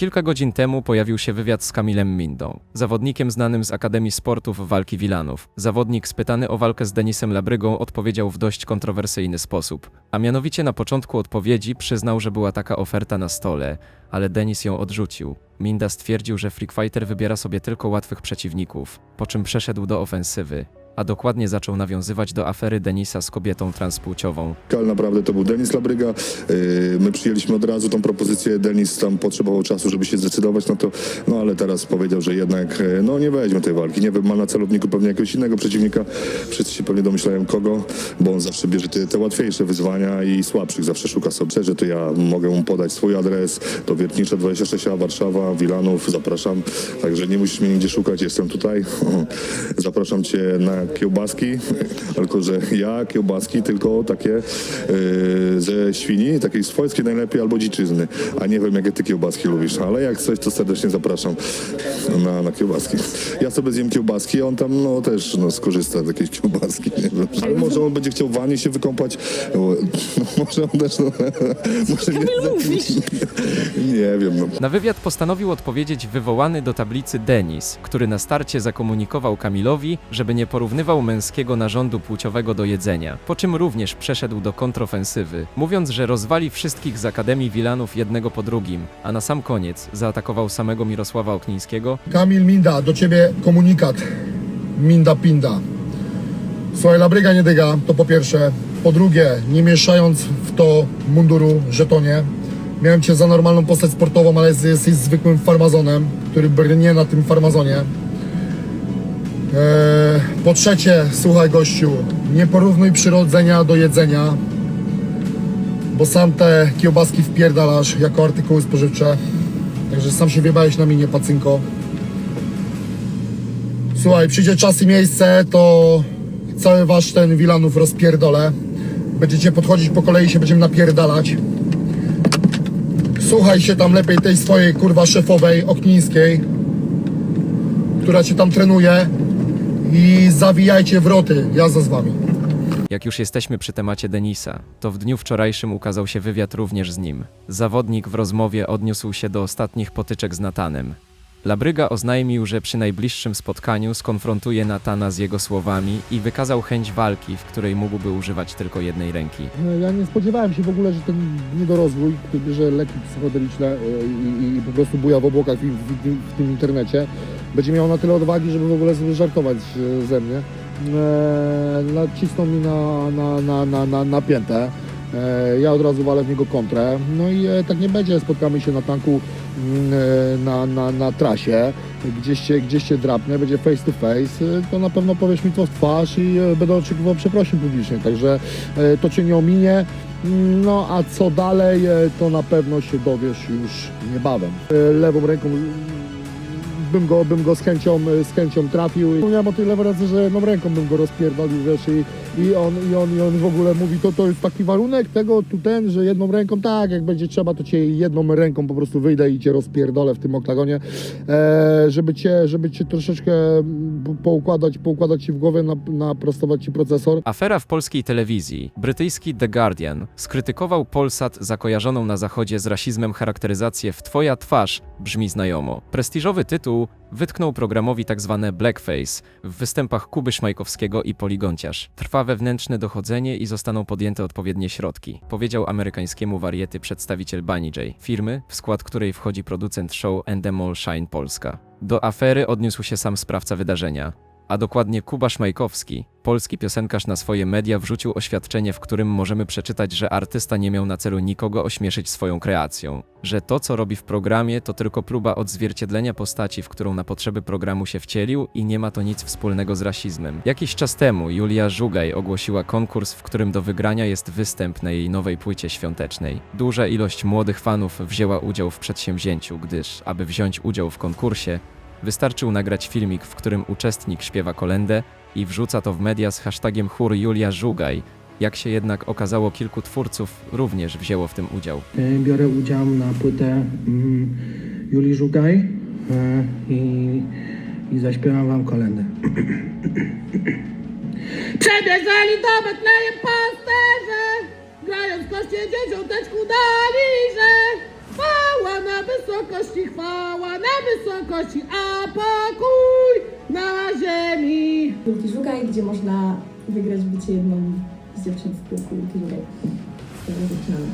Kilka godzin temu pojawił się wywiad z Kamilem Mindą, zawodnikiem znanym z Akademii Sportów Walki Wilanów. Zawodnik spytany o walkę z Denisem Labrygą odpowiedział w dość kontrowersyjny sposób, a mianowicie na początku odpowiedzi przyznał, że była taka oferta na stole, ale Denis ją odrzucił. Minda stwierdził, że Freak Fighter wybiera sobie tylko łatwych przeciwników, po czym przeszedł do ofensywy, a dokładnie zaczął nawiązywać do afery Denisa z kobietą transpłciową. Ale naprawdę to był Denis Labryga. Yy, My przyjęliśmy od razu tą propozycję. Denis tam potrzebował czasu, żeby się zdecydować na to, no ale teraz powiedział, że jednak yy, no nie weźmie tej walki. Nie wiem, ma na celowniku pewnie jakiegoś innego przeciwnika. Wszyscy się pewnie domyślają kogo, bo on zawsze bierze te, te łatwiejsze wyzwania i słabszych zawsze szuka sobie. Szczerze, to ja mogę mu podać swój adres. To Wiertnicza 26A, Warszawa, Wilanów. Zapraszam. Także nie musisz mnie nigdzie szukać, jestem tutaj. Zapraszam cię na kiełbaski, tylko że ja kiełbaski tylko takie yy, ze świni, takiej swojskiej najlepiej albo dziczyzny, a nie wiem jakie ty kiełbaski lubisz, ale jak coś to serdecznie zapraszam na, na kiełbaski. Ja sobie zjem kiełbaski, a on tam no też no, skorzysta z jakiejś kiełbaski, nie wiem. Ale może on będzie chciał w wanie się wykąpać, no, może on też, no, może nie, nie wiem, no. Na wywiad postanowił odpowiedzieć wywołany do tablicy Denis, który na starcie zakomunikował Kamilowi, żeby nie porównywał męskiego narządu płciowego do jedzenia, po czym również przeszedł do kontrofensywy, mówiąc, że rozwali wszystkich z Akademii Wilanów jednego po drugim, a na sam koniec zaatakował samego Mirosława Oknińskiego, Kamil Minda, do ciebie komunikat. Minda Pinda. Słuchaj, labryga nie dyga, to po pierwsze. Po drugie, nie mieszając w to munduru, żetonie. Miałem cię za normalną postać sportową, ale jesteś, zwykłym farmazonem, który brnie na tym farmazonie. Eee, po trzecie, słuchaj gościu, nie porównuj przyrodzenia do jedzenia, bo sam te kiełbaski wpierdalasz jako artykuły spożywcze. Także sam się wiebałeś na minie, pacynko. Słuchaj, przyjdzie czas i miejsce, to cały wasz ten Wilanów rozpierdolę. Będziecie podchodzić po kolei, się będziemy napierdalać. Słuchaj się tam lepiej tej swojej kurwa szefowej Oknińskiej, która cię tam trenuje i zawijajcie wroty, jazda z wami. Jak już jesteśmy przy temacie Denisa, to w dniu wczorajszym ukazał się wywiad również z nim. Zawodnik w rozmowie odniósł się do ostatnich potyczek z Natanem. Labryga oznajmił, że przy najbliższym spotkaniu skonfrontuje Natana z jego słowami i wykazał chęć walki, w której mógłby używać tylko jednej ręki. Ja nie spodziewałem się w ogóle, że ten niedorozwój, który bierze leki psychodeliczne e, i, i po prostu buja w obłokach w, w, w tym internecie, będzie miał na tyle odwagi, żeby w ogóle żartować e, ze mnie. E, nacisnął mi na, na, na, na, na, na piętę. E, ja od razu walę w niego kontrę. No i e, tak nie będzie. Spotkamy się na tanku mm, e, na, na, na trasie. Gdzieś się, gdzieś się drapnę, będzie face to face, to na pewno powiesz mi to w twarz i będę oczekiwał przeprosin publicznie. Także to cię nie ominie. Mm, No a co dalej, to na pewno się dowiesz już niebawem. Lewą ręką bym go, bym go z chęcią, z chęcią trafił. Miałem o tyle wrażenie, że jedną ręką bym go rozpierdolił, wiesz, i, i, on, i, on, i on w ogóle mówi, to, to jest taki warunek tego, tu ten, że jedną ręką, tak, jak będzie trzeba, to cię jedną ręką po prostu wyjdę i cię rozpierdolę w tym oktagonie, e, żeby cię, żeby cię troszeczkę mm, poukładać, poukładać ci w głowie, na, naprostować ci procesor. Afera w polskiej telewizji. Brytyjski The Guardian skrytykował Polsat za kojarzoną na zachodzie z rasizmem charakteryzację w Twoja twarz brzmi znajomo. Prestiżowy tytuł wytknął programowi tzw. blackface w występach Kuby Szmajkowskiego i Poligonciarz. Trwa wewnętrzne dochodzenie i zostaną podjęte odpowiednie środki, powiedział amerykańskiemu wariety przedstawiciel Bunny firmy, w skład której wchodzi producent show Endemol Shine Polska. Do afery odniósł się sam sprawca wydarzenia, a dokładnie Kuba Szmajkowski, polski piosenkarz na swoje media wrzucił oświadczenie, w którym możemy przeczytać, że artysta nie miał na celu nikogo ośmieszyć swoją kreacją, że to, co robi w programie, to tylko próba odzwierciedlenia postaci, w którą na potrzeby programu się wcielił i nie ma to nic wspólnego z rasizmem. Jakiś czas temu Julia Żugaj ogłosiła konkurs, w którym do wygrania jest występ na jej nowej płycie świątecznej. Duża ilość młodych fanów wzięła udział w przedsięwzięciu, gdyż, aby wziąć udział w konkursie, Wystarczył nagrać filmik, w którym uczestnik śpiewa kolendę i wrzuca to w media z hashtagiem chór Julia Żugaj. Jak się jednak okazało, kilku twórców również wzięło w tym udział. E, Biorę udział na płytę mm, Julii Żugaj e, i, i zaśpiewam wam kolendę. Przebierzeli do Betlejem pasterze, grając w koście dzieciąteczku dali, że chwała na wysokości, chwała na wysokości, a pokój na ziemi. Kulki Żugaj, gdzie można wygrać bycie jedną z dziewczyn z kulki Żugaj. Zaczynamy.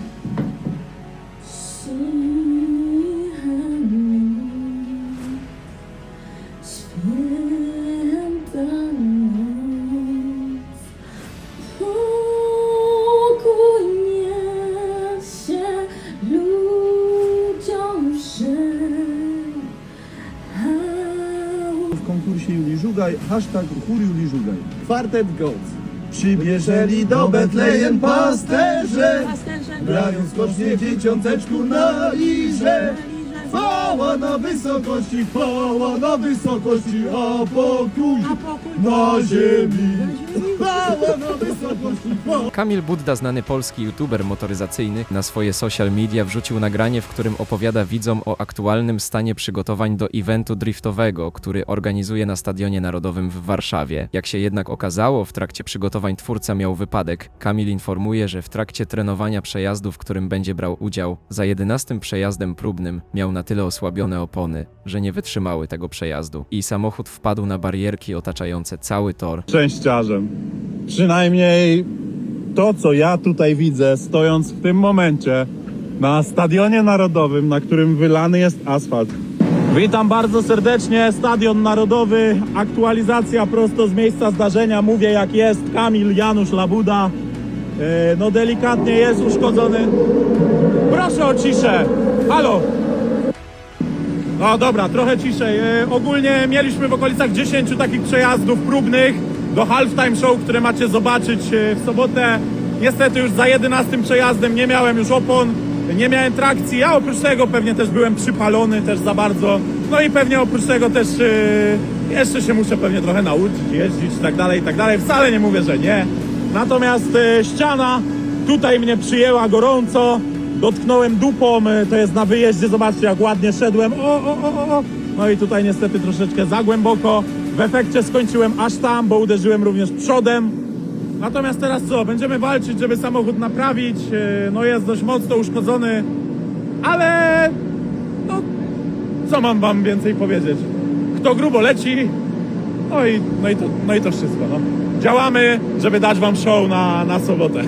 W konkursie Julii Żugaj, hashtag chór Julii Żugaj. Kwartet Goats. Przybierzeli do Betlejem pasterze, grając skocznie dzieciąteczku na liże. Chwała na wysokości, chwała na wysokości, a pokój na ziemi. Chwała na wysokości, chwała. Kamil Budda, znany polski youtuber motoryzacyjny, na swoje social media wrzucił nagranie, w którym opowiada widzom o aktualnym stanie przygotowań do eventu driftowego, który organizuje na Stadionie Narodowym w Warszawie. Jak się jednak okazało, w trakcie przygotowań twórca miał wypadek. Kamil informuje, że w trakcie trenowania przejazdu, w którym będzie brał udział, za jedenastym przejazdem próbnym miał na tyle osłabione opony, że nie wytrzymały tego przejazdu i samochód wpadł na barierki otaczające cały tor. szczęściarzem. Przynajmniej to, co ja tutaj widzę, stojąc w tym momencie na Stadionie Narodowym, na którym wylany jest asfalt. Witam bardzo serdecznie, Stadion Narodowy, aktualizacja prosto z miejsca zdarzenia. Mówię jak jest, Kamil Janusz Labuda. E, No delikatnie jest uszkodzony. Proszę o ciszę. Halo. No dobra, trochę ciszej. E, ogólnie mieliśmy w okolicach 10 takich przejazdów próbnych do halftime show, które macie zobaczyć e, w sobotę. Niestety już za 11 przejazdem nie miałem już opon, nie miałem trakcji, a oprócz tego pewnie też byłem przypalony też za bardzo. No i pewnie oprócz tego też e, jeszcze się muszę pewnie trochę nauczyć jeździć i tak dalej, i tak dalej. Wcale nie mówię, że nie. Natomiast ściana tutaj mnie przyjęła gorąco. Dotknąłem dupą, e, to jest na wyjeździe, zobaczcie jak ładnie szedłem. O, o, o, o. No i tutaj niestety troszeczkę za głęboko. W efekcie skończyłem aż tam, bo uderzyłem również przodem. Natomiast teraz co? Będziemy walczyć, żeby samochód naprawić. E, No jest dość mocno uszkodzony, ale no co mam wam więcej powiedzieć? Kto grubo leci, no i, no i, to, no i to wszystko. No. Działamy, żeby dać wam show na, na sobotę.